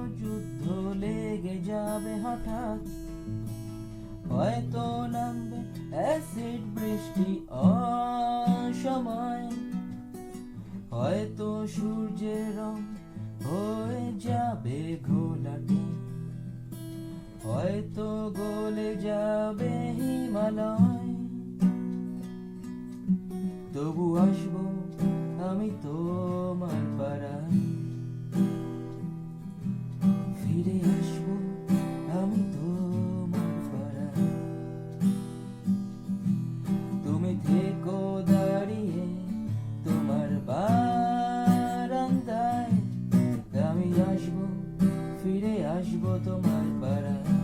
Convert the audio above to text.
বিশ্বযুদ্ধ লেগে যাবে হঠাৎ। হয়তো নামবে অ্যাসিড বৃষ্টি অসময়। হয়তো সূর্যের রং হয়ে যাবে ঘোলাটে। হয়তো গলে যাবে হিমালয়। তবু আসব আমি তোমার ফিরে আসব, আমি তোমার পাড়া তুমি থেকো দাঁড়িয়ে তোমার বারান্দায়। আমি আসব, ফিরে আসব তোমার পাড়ায়।